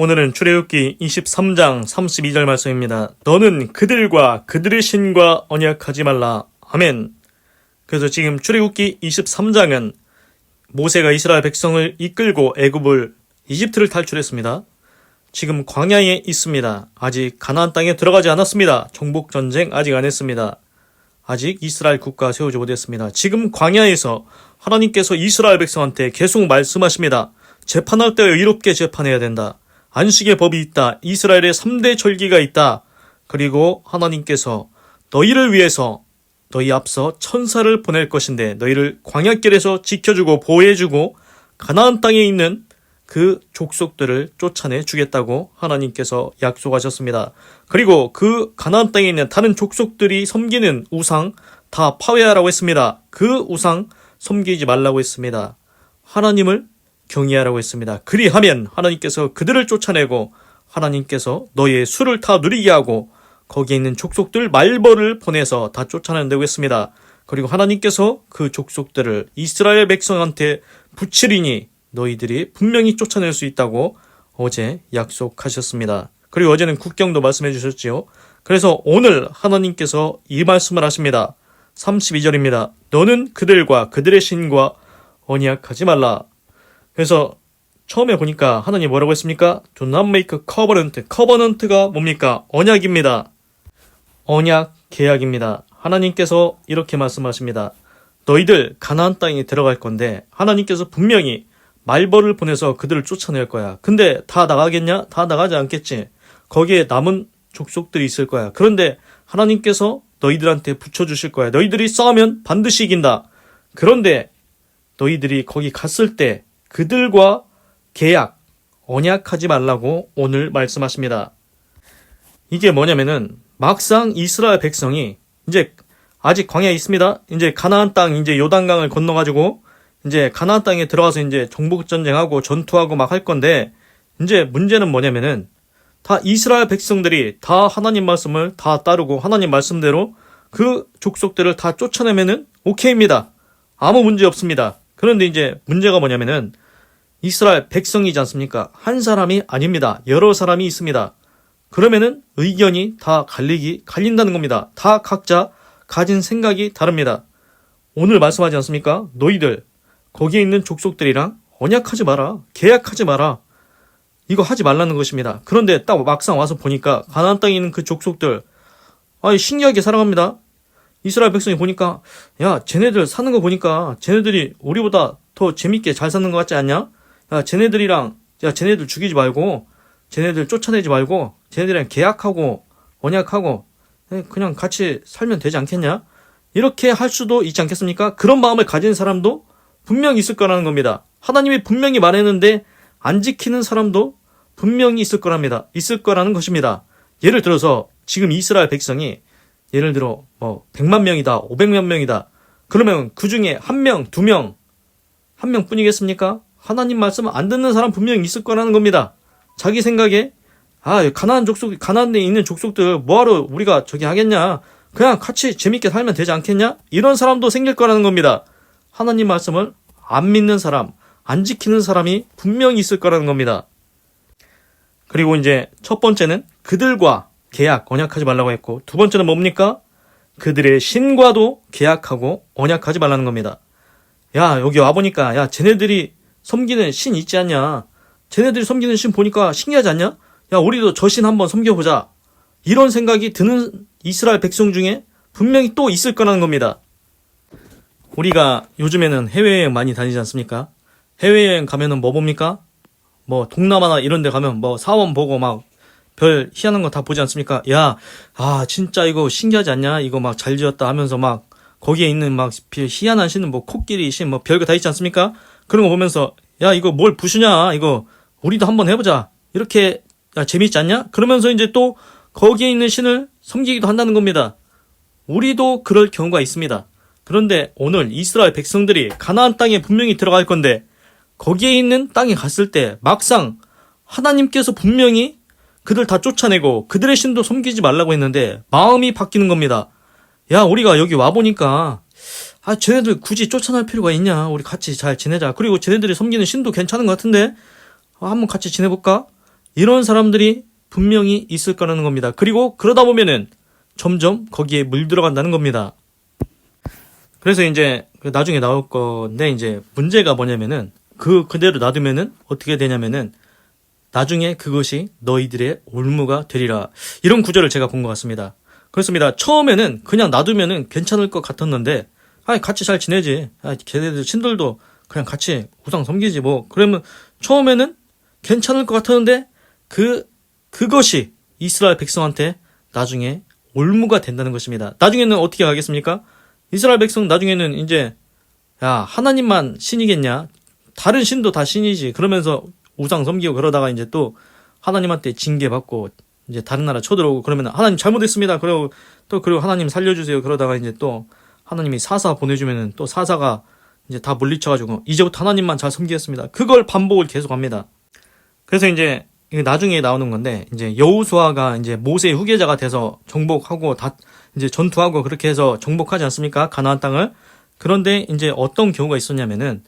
오늘은 출애굽기 23장 32절 말씀입니다. 너는 그들과 그들의 신과 언약하지 말라. 아멘. 그래서 지금 출애굽기 23장은 모세가 이스라엘 백성을 이끌고 애굽을 이집트를 탈출했습니다. 지금 광야에 있습니다. 아직 가나안 땅에 들어가지 않았습니다. 정복 전쟁 아직 안 했습니다. 아직 이스라엘 국가 세우지 못했습니다. 지금 광야에서 하나님께서 이스라엘 백성한테 계속 말씀하십니다. 재판할 때 의롭게 재판해야 된다. 안식의 법이 있다. 이스라엘의 3대 절기가 있다. 그리고 하나님께서 너희를 위해서 너희 앞서 천사를 보낼 것인데 너희를 광야길에서 지켜주고 보호해주고 가나안 땅에 있는 그 족속들을 쫓아내 주겠다고 하나님께서 약속하셨습니다. 그리고 그 가나안 땅에 있는 다른 족속들이 섬기는 우상 다 파괴하라고 했습니다. 그 우상 섬기지 말라고 했습니다. 하나님을 경외하라고 했습니다. 그리하면 하나님께서 그들을 쫓아내고 하나님께서 너희의 수를 다 누리게 하고 거기에 있는 족속들 말벌을 보내서 다 쫓아낸다고 했습니다. 그리고 하나님께서 그 족속들을 이스라엘 백성한테 붙이리니 너희들이 분명히 쫓아낼 수 있다고 어제 약속하셨습니다. 그리고 어제는 국경도 말씀해 주셨지요. 그래서 오늘 하나님께서 이 말씀을 하십니다. 32절입니다. 너는 그들과 그들의 신과 언약하지 말라. 그래서 처음에 보니까 하나님 뭐라고 했습니까? Do not make covenant. covenant가 뭡니까? 언약입니다. 언약, 계약입니다. 하나님께서 이렇게 말씀하십니다. 너희들 가나안 땅에 들어갈 건데 하나님께서 분명히 말벌을 보내서 그들을 쫓아낼 거야. 근데 다 나가겠냐? 다 나가지 않겠지. 거기에 남은 족속들이 있을 거야. 그런데 하나님께서 너희들한테 붙여주실 거야. 너희들이 싸우면 반드시 이긴다. 그런데 너희들이 거기 갔을 때 그들과 계약, 언약하지 말라고 오늘 말씀하십니다. 이게 뭐냐면은 막상 이스라엘 백성이 이제 아직 광야에 있습니다. 이제 가나안 땅 이제 요단강을 건너가지고 이제 가나안 땅에 들어가서 이제 정복 전쟁하고 전투하고 막 할 건데 이제 문제는 뭐냐면은 다 이스라엘 백성들이 다 하나님 말씀을 다 따르고 하나님 말씀대로 그 족속들을 다 쫓아내면은 오케이입니다. 아무 문제 없습니다. 그런데 이제 문제가 뭐냐면은 이스라엘 백성이지 않습니까? 한 사람이 아닙니다. 여러 사람이 있습니다. 그러면은 의견이 다 갈리기 갈린다는 겁니다. 다 각자 가진 생각이 다릅니다. 오늘 말씀하지 않습니까? 너희들 거기에 있는 족속들이랑 언약하지 마라. 계약하지 마라. 이거 하지 말라는 것입니다. 그런데 딱 막상 와서 보니까 가나안 땅에 있는 그 족속들 아니 신기하게 살아갑니다. 이스라엘 백성이 보니까 야 쟤네들 사는 거 보니까 쟤네들이 우리보다 더 재밌게 잘 사는 것 같지 않냐? 야 쟤네들이랑 야 쟤네들 죽이지 말고 쟤네들 쫓아내지 말고 쟤네들이랑 계약하고 언약하고 그냥 같이 살면 되지 않겠냐? 이렇게 할 수도 있지 않겠습니까? 그런 마음을 가진 사람도 분명히 있을 거라는 겁니다. 하나님이 분명히 말했는데 안 지키는 사람도 분명히 있을 거랍니다. 있을 거라는 것입니다. 예를 들어서 지금 이스라엘 백성이 예를 들어 뭐 100만 명이다, 500만 명이다. 그러면 그 중에 한 명, 두 명, 한 명뿐이겠습니까? 하나님 말씀 안 듣는 사람 분명히 있을 거라는 겁니다. 자기 생각에 아 가나안 족속 가나안에 있는 족속들 뭐하러 우리가 저기 하겠냐? 그냥 같이 재밌게 살면 되지 않겠냐? 이런 사람도 생길 거라는 겁니다. 하나님 말씀을 안 믿는 사람, 안 지키는 사람이 분명히 있을 거라는 겁니다. 그리고 이제 첫 번째는 그들과 계약, 언약하지 말라고 했고, 두 번째는 뭡니까? 그들의 신과도 계약하고 언약하지 말라는 겁니다. 야, 여기 와보니까, 야, 쟤네들이 섬기는 신 있지 않냐? 쟤네들이 섬기는 신 보니까 신기하지 않냐? 야, 우리도 저 신 한번 섬겨보자. 이런 생각이 드는 이스라엘 백성 중에 분명히 또 있을 거라는 겁니다. 우리가 요즘에는 해외여행 많이 다니지 않습니까? 해외여행 가면은 뭐 봅니까? 뭐 동남아나 이런 데 가면 뭐 사원 보고 막 별 희한한 거 다 보지 않습니까? 야, 아, 진짜 이거 신기하지 않냐? 이거 막 잘 지었다 하면서 막 거기에 있는 막 희한한 신은 뭐 코끼리 신 뭐 별거 다 있지 않습니까? 그런 거 보면서 야, 이거 뭘 부수냐? 이거 우리도 한번 해보자. 이렇게 야, 재밌지 않냐? 그러면서 이제 또 거기에 있는 신을 섬기기도 한다는 겁니다. 우리도 그럴 경우가 있습니다. 그런데 오늘 이스라엘 백성들이 가나안 땅에 분명히 들어갈 건데 거기에 있는 땅에 갔을 때 막상 하나님께서 분명히 그들 다 쫓아내고 그들의 신도 섬기지 말라고 했는데 마음이 바뀌는 겁니다. 야, 우리가 여기 와보니까 아, 쟤네들 굳이 쫓아낼 필요가 있냐? 우리 같이 잘 지내자. 그리고 쟤네들이 섬기는 신도 괜찮은 것 같은데 아, 한번 같이 지내볼까? 이런 사람들이 분명히 있을 거라는 겁니다. 그리고 그러다 보면은 점점 거기에 물들어간다는 겁니다. 그래서 이제 그 나중에 나올 건데 이제 문제가 뭐냐면은 그 그대로 놔두면은 어떻게 되냐면은 나중에 그것이 너희들의 올무가 되리라. 이런 구절을 제가 본 것 같습니다. 그렇습니다. 처음에는 그냥 놔두면은 괜찮을 것 같았는데, 아 같이 잘 지내지. 아, 걔네들 신들도 그냥 같이 우상 섬기지 뭐. 그러면 처음에는 괜찮을 것 같았는데, 그, 그것이 이스라엘 백성한테 나중에 올무가 된다는 것입니다. 나중에는 어떻게 하겠습니까? 이스라엘 백성 나중에는 이제, 야, 하나님만 신이겠냐? 다른 신도 다 신이지. 그러면서 우상 섬기고 그러다가 이제 또 하나님한테 징계받고 이제 다른 나라 쳐들어오고 그러면 하나님 잘못했습니다. 그리고 또 그리고 하나님 살려주세요. 그러다가 이제 또 하나님이 사사 보내주면은 또 사사가 이제 다 물리쳐가지고 이제부터 하나님만 잘 섬기겠습니다. 그걸 반복을 계속합니다. 그래서 이제 나중에 나오는 건데 이제 여우수아가 이제 모세의 후계자가 돼서 정복하고 다 이제 전투하고 그렇게 해서 정복하지 않습니까? 가나안 땅을 그런데 이제 어떤 경우가 있었냐면은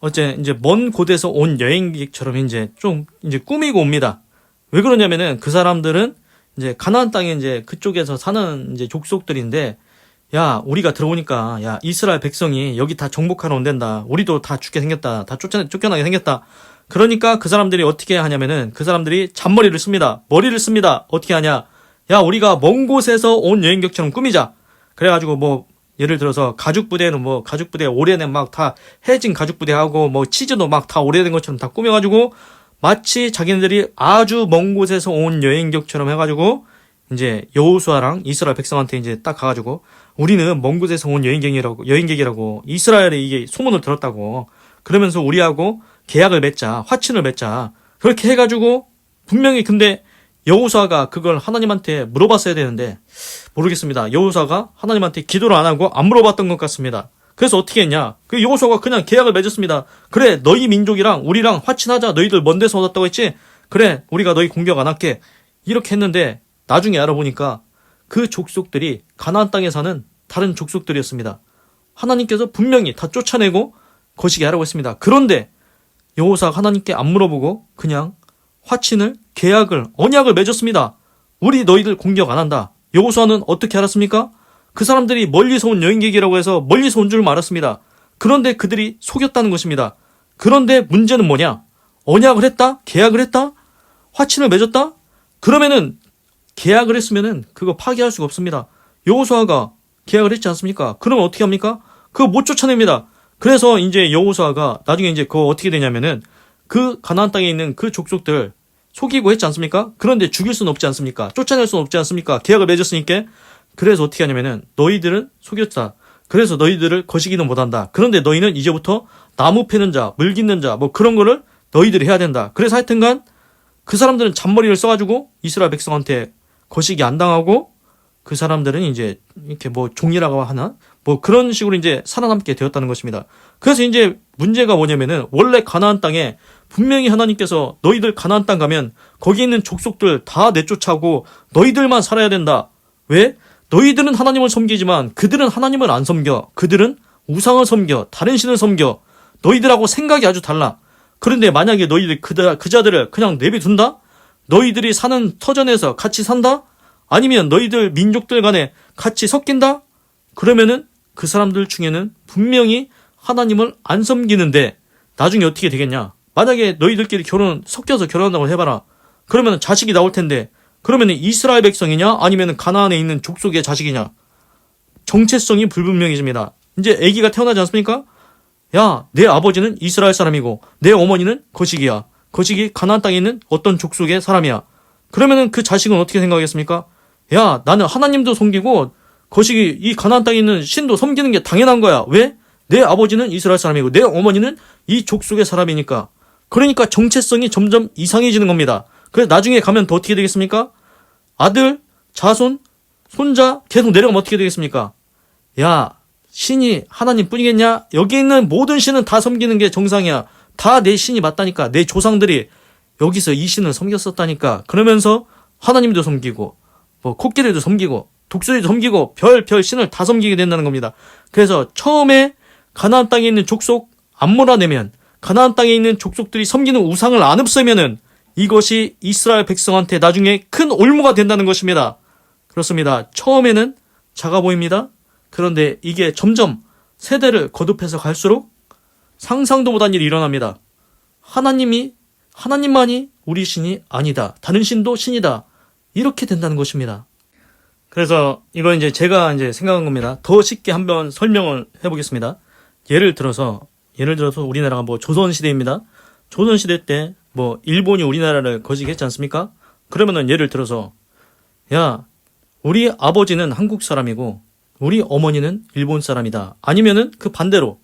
어째 이제 먼 곳에서 온 여행객처럼 이제 좀 이제 꾸미고 옵니다. 왜 그러냐면은 그 사람들은 이제 가나안 땅에 이제 그쪽에서 사는 이제 족속들인데 야 우리가 들어오니까 야 이스라엘 백성이 여기 다 정복하러 온댄다. 우리도 다 죽게 생겼다. 다 쫓아 쫓겨나게 생겼다. 그러니까 그 사람들이 어떻게 하냐면은 그 사람들이 잔머리를 씁니다. 머리를 씁니다. 어떻게 하냐? 야 우리가 먼 곳에서 온 여행객처럼 꾸미자. 그래가지고 뭐 예를 들어서 가죽 부대는 뭐 가죽 부대 오래된 막 다 해진 가죽 부대하고 뭐 치즈도 막 다 오래된 것처럼 다 꾸며가지고 마치 자기네들이 아주 먼 곳에서 온 여행객처럼 해가지고 이제 여호수아랑 이스라엘 백성한테 이제 딱 가가지고 우리는 먼 곳에서 온 여행객이라고 여행객이라고 이스라엘에 이게 소문을 들었다고 그러면서 우리하고 계약을 맺자 화친을 맺자 그렇게 해가지고 분명히 근데 여호수아가 그걸 하나님한테 물어봤어야 되는데 모르겠습니다. 여호수아가 하나님한테 기도를 안 하고 안 물어봤던 것 같습니다. 그래서 어떻게 했냐? 그 여호수아가 그냥 계약을 맺었습니다. 그래, 너희 민족이랑 우리랑 화친하자. 너희들 먼 데서 얻었다고 했지? 그래, 우리가 너희 공격 안 할게. 이렇게 했는데 나중에 알아보니까 그 족속들이 가나안 땅에 사는 다른 족속들이었습니다. 하나님께서 분명히 다 쫓아내고 거시게 하라고 했습니다. 그런데 여호사가 하나님께 안 물어보고 그냥 화친을 계약을 언약을 맺었습니다. 우리 너희들 공격 안 한다. 여호수아는 어떻게 알았습니까? 그 사람들이 멀리서 온 여행객이라고 해서 멀리서 온 줄 알았습니다. 그런데 그들이 속였다는 것입니다. 그런데 문제는 뭐냐? 언약을 했다? 계약을 했다? 화친을 맺었다? 그러면은 계약을 했으면은 그거 파기할 수가 없습니다. 여호수아가 계약을 했지 않습니까? 그러면 어떻게 합니까? 그거 못 쫓아냅니다. 그래서 이제 여호수아가 나중에 이제 그거 어떻게 되냐면은 그 가나안 땅에 있는 그 족속들 속이고 했지 않습니까? 그런데 죽일 수는 없지 않습니까? 쫓아낼 수는 없지 않습니까? 계약을 맺었으니까. 그래서 어떻게 하냐면은 너희들은 속였다. 그래서 너희들을 거시기는 못한다. 그런데 너희는 이제부터 나무 패는 자, 물 깃는 자, 뭐 그런 거를 너희들이 해야 된다. 그래서 하여튼간 그 사람들은 잔머리를 써가지고 이스라엘 백성한테 거시기 안 당하고 그 사람들은 이제 이렇게 뭐 종이라고 하나 뭐 그런 식으로 이제 살아남게 되었다는 것입니다. 그래서 이제 문제가 뭐냐면은 원래 가나안 땅에 분명히 하나님께서 너희들 가나안 땅 가면 거기 있는 족속들 다 내쫓아고 너희들만 살아야 된다. 왜? 너희들은 하나님을 섬기지만 그들은 하나님을 안 섬겨. 그들은 우상을 섬겨. 다른 신을 섬겨. 너희들하고 생각이 아주 달라. 그런데 만약에 너희들 그자, 그자들을 그냥 내비둔다? 너희들이 사는 터전에서 같이 산다? 아니면 너희들 민족들 간에 같이 섞인다? 그러면은 그 사람들 중에는 분명히 하나님을 안 섬기는데 나중에 어떻게 되겠냐? 만약에 너희들끼리 결혼 섞여서 결혼한다고 해봐라. 그러면 자식이 나올 텐데 그러면 이스라엘 백성이냐 아니면 가나안에 있는 족속의 자식이냐? 정체성이 불분명해집니다. 이제 아기가 태어나지 않습니까? 야, 내 아버지는 이스라엘 사람이고 내 어머니는 거식이야. 거식이 가나안 땅에 있는 어떤 족속의 사람이야. 그러면은 그 자식은 어떻게 생각하겠습니까? 야, 나는 하나님도 섬기고 거식이 이 가나안 땅에 있는 신도 섬기는 게 당연한 거야. 왜? 내 아버지는 이스라엘 사람이고 내 어머니는 이 족속의 사람이니까. 그러니까 정체성이 점점 이상해지는 겁니다. 그래서 나중에 가면 더 어떻게 되겠습니까? 아들, 자손, 손자 계속 내려가면 어떻게 되겠습니까? 야, 신이 하나님 뿐이겠냐? 여기 있는 모든 신은 다 섬기는 게 정상이야. 다 내 신이 맞다니까. 내 조상들이 여기서 이 신을 섬겼었다니까. 그러면서 하나님도 섬기고, 뭐, 코끼리도 섬기고, 독수리도 섬기고, 별, 별 신을 다 섬기게 된다는 겁니다. 그래서 처음에 가나안 땅에 있는 족속 안 몰아내면, 가나안 땅에 있는 족속들이 섬기는 우상을 안 없애면은, 이것이 이스라엘 백성한테 나중에 큰 올무가 된다는 것입니다. 그렇습니다. 처음에는 작아 보입니다. 그런데 이게 점점 세대를 거듭해서 갈수록 상상도 못한 일이 일어납니다. 하나님이 하나님만이 우리 신이 아니다. 다른 신도 신이다. 이렇게 된다는 것입니다. 그래서 이건 이제 제가 이제 생각한 겁니다. 더 쉽게 한번 설명을 해보겠습니다. 예를 들어서 예를 들어서 우리나라가 뭐 조선 시대입니다. 조선 시대 때 뭐 일본이 우리나라를 거시기했지 않습니까? 그러면은 예를 들어서 야 우리 아버지는 한국 사람이고 우리 어머니는 일본 사람이다. 아니면은 그 반대로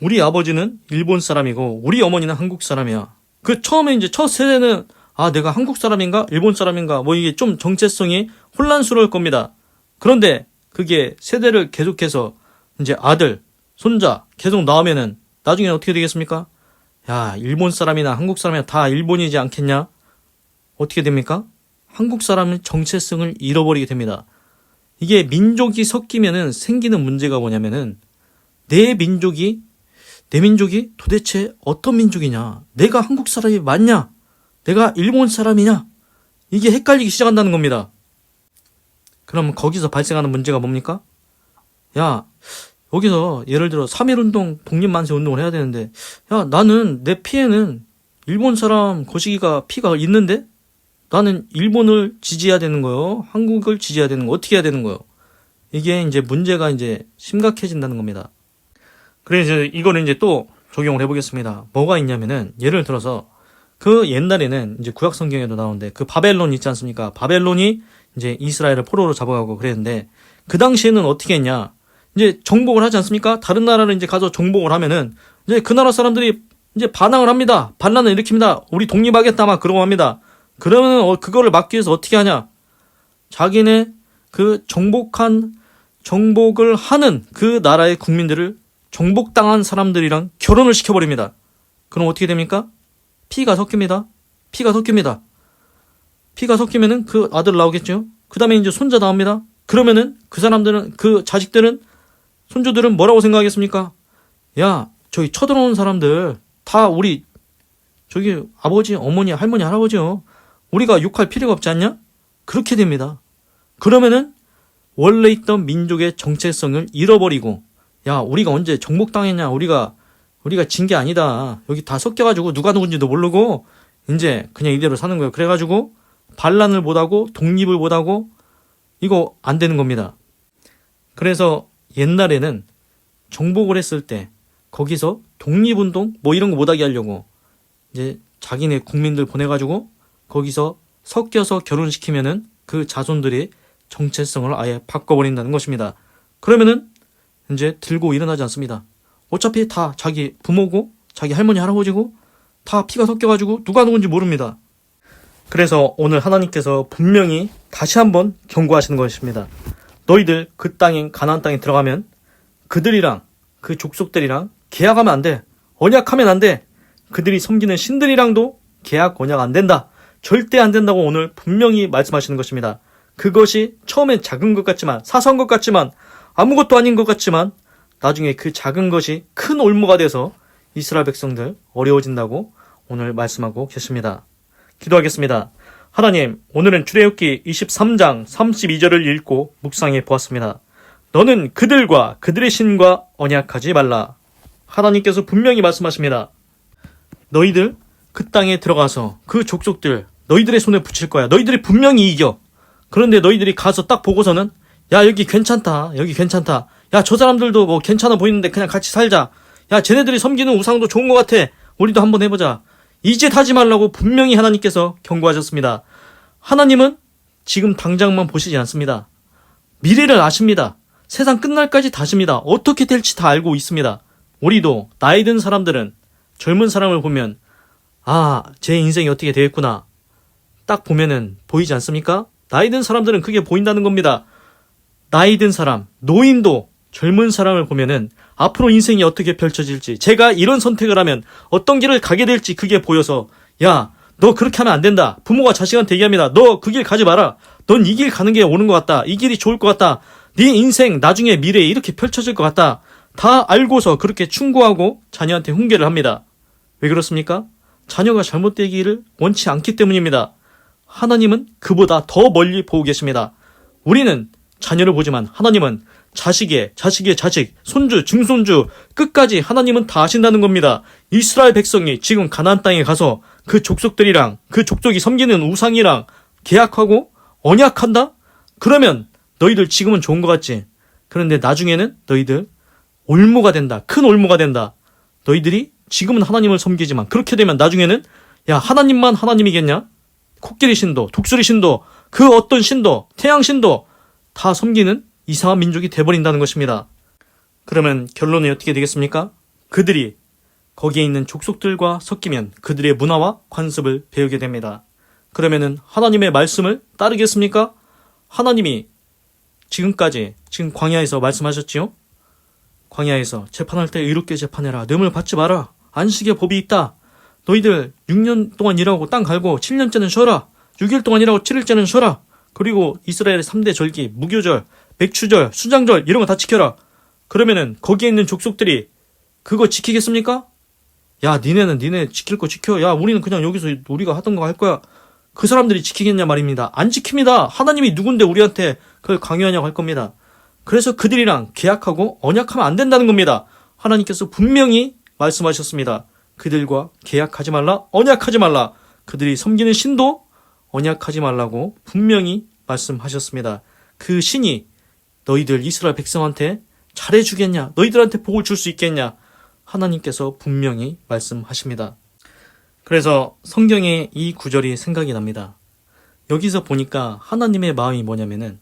우리 아버지는 일본 사람이고 우리 어머니는 한국 사람이야. 그 처음에 이제 첫 세대는 아 내가 한국 사람인가 일본 사람인가 뭐 이게 좀 정체성이 혼란스러울 겁니다. 그런데 그게 세대를 계속해서 이제 아들, 손자 계속 나오면은 나중에 어떻게 되겠습니까? 야 일본 사람이나 한국 사람이나 다 일본이지 않겠냐? 어떻게 됩니까? 한국 사람은 정체성을 잃어버리게 됩니다. 이게 민족이 섞이면은 생기는 문제가 뭐냐면은 내 민족이 내 민족이 도대체 어떤 민족이냐? 내가 한국 사람이 맞냐? 내가 일본 사람이냐? 이게 헷갈리기 시작한다는 겁니다. 그럼 거기서 발생하는 문제가 뭡니까? 야, 여기서 예를 들어 3.1운동, 독립만세 운동을 해야 되는데, 야, 나는 내 피에는 일본 사람 거시기가 피가 있는데? 나는 일본을 지지해야 되는 거요. 한국을 지지해야 되는 거. 어떻게 해야 되는 거요? 이게 이제 문제가 이제 심각해진다는 겁니다. 그래서 이거는 이제 또 적용을 해보겠습니다. 뭐가 있냐면은 예를 들어서 그 옛날에는 이제 구약 성경에도 나오는데 그 바벨론 있지 않습니까? 바벨론이 이제 이스라엘을 포로로 잡아가고 그랬는데 그 당시에는 어떻게 했냐? 이제 정복을 하지 않습니까? 다른 나라를 이제 가서 정복을 하면은 이제 그 나라 사람들이 이제 반항을 합니다. 반란을 일으킵니다. 우리 독립하겠다 막 그러고 합니다. 그러면은 어, 그거를 막기 위해서 어떻게 하냐? 자기네 그 정복한 정복을 하는 그 나라의 국민들을 정복당한 사람들이랑 결혼을 시켜버립니다. 그럼 어떻게 됩니까? 피가 섞입니다. 피가 섞입니다. 피가 섞이면은 그 아들 나오겠죠? 그 다음에 이제 손자 나옵니다. 그러면은 그 사람들은, 그 자식들은, 손주들은 뭐라고 생각하겠습니까? 야, 저기 쳐들어오는 사람들, 다 우리, 저기 아버지, 어머니, 할머니, 할아버지요. 우리가 욕할 필요가 없지 않냐? 그렇게 됩니다. 그러면은 원래 있던 민족의 정체성을 잃어버리고 야 우리가 언제 정복당했냐 우리가 우리가 진 게 아니다 여기 다 섞여 가지고 누가 누군지도 모르고 이제 그냥 이대로 사는 거예요 그래 가지고 반란을 못 하고 독립을 못 하고 이거 안 되는 겁니다 그래서 옛날에는 정복을 했을 때 거기서 독립운동 뭐 이런 거 못하게 하려고 이제 자기네 국민들 보내가지고 거기서 섞여서 결혼시키면은 그 자손들이 정체성을 아예 바꿔버린다는 것입니다. 그러면은 이제 들고 일어나지 않습니다. 어차피 다 자기 부모고 자기 할머니 할아버지고 다 피가 섞여가지고 누가 누군지 모릅니다. 그래서 오늘 하나님께서 분명히 다시 한번 경고하시는 것입니다. 너희들 그 땅인 가나안 땅에 들어가면 그들이랑 그 족속들이랑 계약하면 안 돼. 언약하면 안 돼. 그들이 섬기는 신들이랑도 계약 언약 안 된다. 절대 안 된다고 오늘 분명히 말씀하시는 것입니다. 그것이 처음엔 작은 것 같지만 사소한 것 같지만 아무것도 아닌 것 같지만 나중에 그 작은 것이 큰 올무가 돼서 이스라엘 백성들 어려워진다고 오늘 말씀하고 계십니다. 기도하겠습니다. 하나님, 오늘은 출애굽기 23장 32절을 읽고 묵상해 보았습니다. 너는 그들과 그들의 신과 언약하지 말라. 하나님께서 분명히 말씀하십니다. 너희들 그 땅에 들어가서 그 족속들 너희들의 손에 붙일 거야. 너희들이 분명히 이겨. 그런데 너희들이 가서 딱 보고서는 야 여기 괜찮다. 여기 괜찮다. 야 저 사람들도 뭐 괜찮아 보이는데 그냥 같이 살자. 야 쟤네들이 섬기는 우상도 좋은 것 같아. 우리도 한번 해보자. 이제 타지 말라고 분명히 하나님께서 경고하셨습니다. 하나님은 지금 당장만 보시지 않습니다. 미래를 아십니다. 세상 끝날까지 다십니다. 어떻게 될지 다 알고 있습니다. 우리도 나이 든 사람들은 젊은 사람을 보면 아, 제 인생이 어떻게 되겠구나. 딱 보면은 보이지 않습니까? 나이 든 사람들은 그게 보인다는 겁니다. 나이 든 사람, 노인도 젊은 사람을 보면은 앞으로 인생이 어떻게 펼쳐질지, 제가 이런 선택을 하면 어떤 길을 가게 될지 그게 보여서, 야, 너 그렇게 하면 안 된다. 부모가 자식한테 얘기합니다. 너 그 길 가지 마라. 넌 이 길 가는 게 옳은 것 같다. 이 길이 좋을 것 같다. 네 인생 나중에 미래에 이렇게 펼쳐질 것 같다. 다 알고서 그렇게 충고하고 자녀한테 훈계를 합니다. 왜 그렇습니까? 자녀가 잘못되기를 원치 않기 때문입니다. 하나님은 그보다 더 멀리 보고 계십니다. 우리는 자녀를 보지만 하나님은 자식의 자식의 자식, 손주, 증손주 끝까지 하나님은 다 아신다는 겁니다. 이스라엘 백성이 지금 가나안 땅에 가서 그 족속들이랑 그 족속이 섬기는 우상이랑 계약하고 언약한다? 그러면 너희들 지금은 좋은 것 같지? 그런데 나중에는 너희들 올무가 된다. 큰 올무가 된다. 너희들이 지금은 하나님을 섬기지만 그렇게 되면 나중에는 야 하나님만 하나님이겠냐? 코끼리 신도, 독수리 신도, 그 어떤 신도, 태양 신도 다 섬기는 이상한 민족이 돼버린다는 것입니다. 그러면 결론이 어떻게 되겠습니까? 그들이 거기에 있는 족속들과 섞이면 그들의 문화와 관습을 배우게 됩니다. 그러면은 하나님의 말씀을 따르겠습니까? 하나님이 지금까지 지금 광야에서 말씀하셨지요? 광야에서 재판할 때 의롭게 재판해라. 뇌물 받지 마라. 안식의 법이 있다. 너희들 6년 동안 일하고 땅 갈고 7년째는 쉬어라. 6일 동안 일하고 7일째는 쉬어라. 그리고 이스라엘의 3대 절기, 무교절, 맥추절, 수장절 이런 거 다 지켜라. 그러면은 거기에 있는 족속들이 그거 지키겠습니까? 야, 니네는 니네 지킬 거 지켜. 야, 우리는 그냥 여기서 우리가 하던 거 할 거야. 그 사람들이 지키겠냐 말입니다. 안 지킵니다. 하나님이 누군데 우리한테 그걸 강요하냐고 할 겁니다. 그래서 그들이랑 계약하고 언약하면 안 된다는 겁니다. 하나님께서 분명히 말씀하셨습니다. 그들과 계약하지 말라, 언약하지 말라. 그들이 섬기는 신도 언약하지 말라고 분명히 말씀하셨습니다. 그 신이 너희들 이스라엘 백성한테 잘해주겠냐? 너희들한테 복을 줄 수 있겠냐? 하나님께서 분명히 말씀하십니다. 그래서 성경의 이 구절이 생각이 납니다. 여기서 보니까 하나님의 마음이 뭐냐면은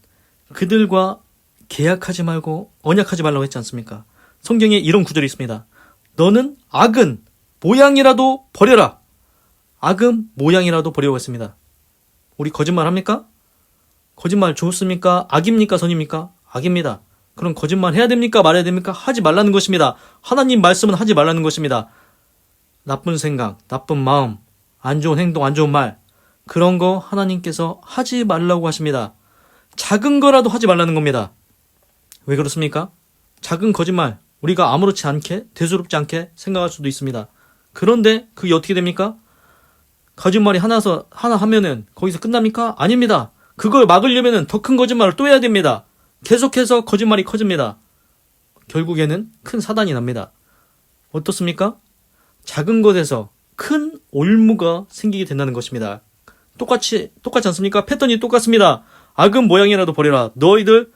그들과 계약하지 말고 언약하지 말라고 했지 않습니까? 성경에 이런 구절이 있습니다. 너는 악은 모양이라도 버려라. 악은 모양이라도 버리고 했습니다. 우리 거짓말 합니까? 거짓말 좋습니까? 악입니까? 선입니까? 악입니다. 그럼 거짓말 해야 됩니까? 말해야 됩니까? 하지 말라는 것입니다. 하나님 말씀은 하지 말라는 것입니다. 나쁜 생각, 나쁜 마음, 안 좋은 행동, 안 좋은 말, 그런 거 하나님께서 하지 말라고 하십니다. 작은 거라도 하지 말라는 겁니다. 왜 그렇습니까? 작은 거짓말, 우리가 아무렇지 않게, 대수롭지 않게 생각할 수도 있습니다. 그런데 그게 어떻게 됩니까? 거짓말이 하나서, 하나 하면은 거기서 끝납니까? 아닙니다. 그걸 막으려면은 더 큰 거짓말을 또 해야 됩니다. 계속해서 거짓말이 커집니다. 결국에는 큰 사단이 납니다. 어떻습니까? 작은 것에서 큰 올무가 생기게 된다는 것입니다. 똑같이, 똑같지 않습니까? 패턴이 똑같습니다. 악은 모양이라도 버려라. 너희들,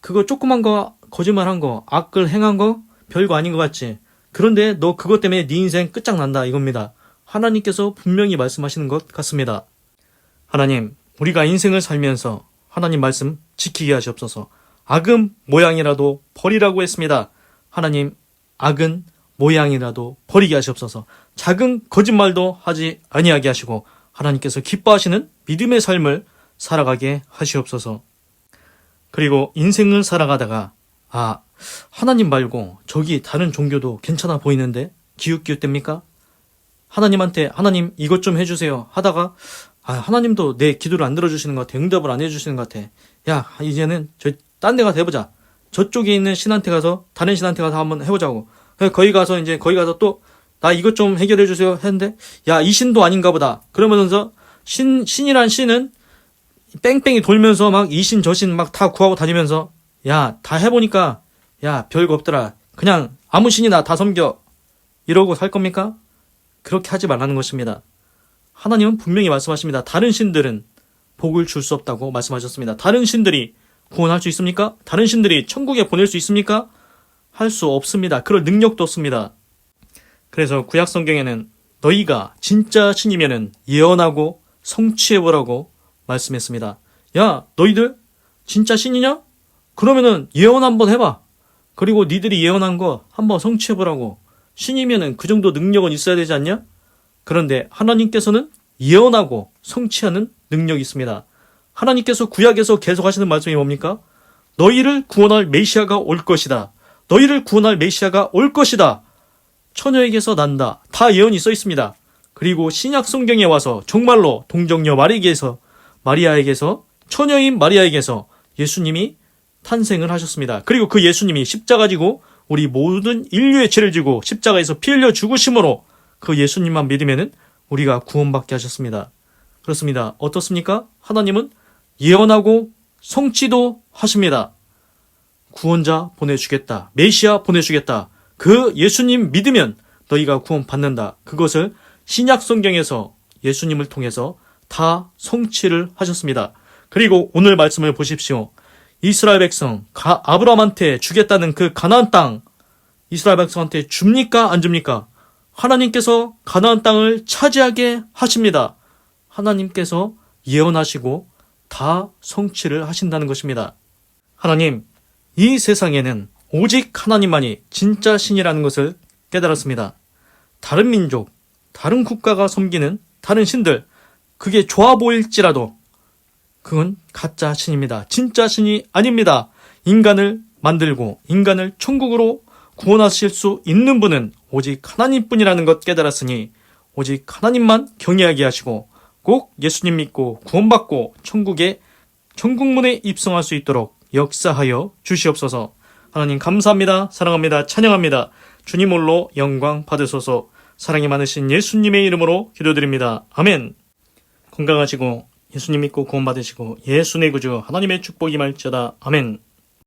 그거 조그만 거, 거짓말 한 거, 악을 행한 거, 별거 아닌 것 같지. 그런데 너 그것 때문에 네 인생 끝장난다. 이겁니다. 하나님께서 분명히 말씀하시는 것 같습니다. 하나님, 우리가 인생을 살면서 하나님 말씀 지키게 하시옵소서. 악은 모양이라도 버리라고 했습니다. 하나님, 악은 모양이라도 버리게 하시옵소서. 작은 거짓말도 하지 아니하게 하시고 하나님께서 기뻐하시는 믿음의 삶을 살아가게 하시옵소서. 그리고 인생을 살아가다가 아 하나님 말고 저기 다른 종교도 괜찮아 보이는데 기웃기웃 됩니까? 하나님한테 하나님 이것 좀 해주세요 하다가 아 하나님도 내 기도를 안 들어주시는 것 같아. 응답을 안 해주시는 것 같아. 야 이제는 저 딴 데 가서 해보자. 저쪽에 있는 신한테 가서 다른 신한테 가서 한번 해보자고. 그래서 거기 가서 이제 거기 가서 또 나 이것 좀 해결해 주세요 했는데 야 이 신도 아닌가 보다. 그러면서 신 신이란 신은 뺑뺑이 돌면서 막 이 신 저 신 막 다 구하고 다니면서 야 다 해보니까 야 별거 없더라. 그냥 아무 신이나 다 섬겨. 이러고 살 겁니까? 그렇게 하지 말라는 것입니다. 하나님은 분명히 말씀하십니다. 다른 신들은 복을 줄 수 없다고 말씀하셨습니다. 다른 신들이 구원할 수 있습니까? 다른 신들이 천국에 보낼 수 있습니까? 할 수 없습니다. 그럴 능력도 없습니다. 그래서 구약 성경에는 너희가 진짜 신이면은 예언하고 성취해보라고 말씀했습니다. 야, 너희들 진짜 신이냐? 그러면은 예언 한번 해봐. 그리고 니들이 예언한 거 한번 성취해보라고. 신이면은 그 정도 능력은 있어야 되지 않냐? 그런데 하나님께서는 예언하고 성취하는 능력이 있습니다. 하나님께서 구약에서 계속 하시는 말씀이 뭡니까? 너희를 구원할 메시아가 올 것이다. 너희를 구원할 메시아가 올 것이다. 처녀에게서 난다. 다 예언이 써 있습니다. 그리고 신약 성경에 와서 정말로 동정녀 마리에게서 마리아에게서 처녀인 마리아에게서 예수님이 탄생을 하셨습니다. 그리고 그 예수님이 십자가 지고 우리 모든 인류의 죄를 지고 십자가에서 피 흘려 죽으심으로 그 예수님만 믿으면은 우리가 구원받게 하셨습니다. 그렇습니다. 어떻습니까? 하나님은 예언하고 성취도 하십니다. 구원자 보내주겠다. 메시아 보내주겠다. 그 예수님 믿으면 너희가 구원받는다. 그것을 신약 성경에서 예수님을 통해서 다 성취를 하셨습니다. 그리고 오늘 말씀을 보십시오. 이스라엘 백성 가- 아브라함한테 주겠다는 그 가나안 땅 이스라엘 백성한테 줍니까 안 줍니까? 하나님께서 가나안 땅을 차지하게 하십니다. 하나님께서 예언하시고 다 성취를 하신다는 것입니다. 하나님, 이 세상에는 오직 하나님만이 진짜 신이라는 것을 깨달았습니다. 다른 민족, 다른 국가가 섬기는 다른 신들, 그게 좋아 보일지라도 그건 가짜 신입니다. 진짜 신이 아닙니다. 인간을 만들고 인간을 천국으로 구원하실 수 있는 분은 오직 하나님뿐이라는 것 깨달았으니 오직 하나님만 경외하게 하시고 꼭 예수님 믿고 구원받고 천국에 천국문에 입성할 수 있도록 역사하여 주시옵소서. 하나님 감사합니다. 사랑합니다. 찬양합니다. 주님 홀로 영광 받으소서. 사랑이 많으신 예수님의 이름으로 기도드립니다. 아멘. 건강하시고 예수님 믿고 구원받으시고 예수의 구주 하나님의 축복이 말지어다. 아멘.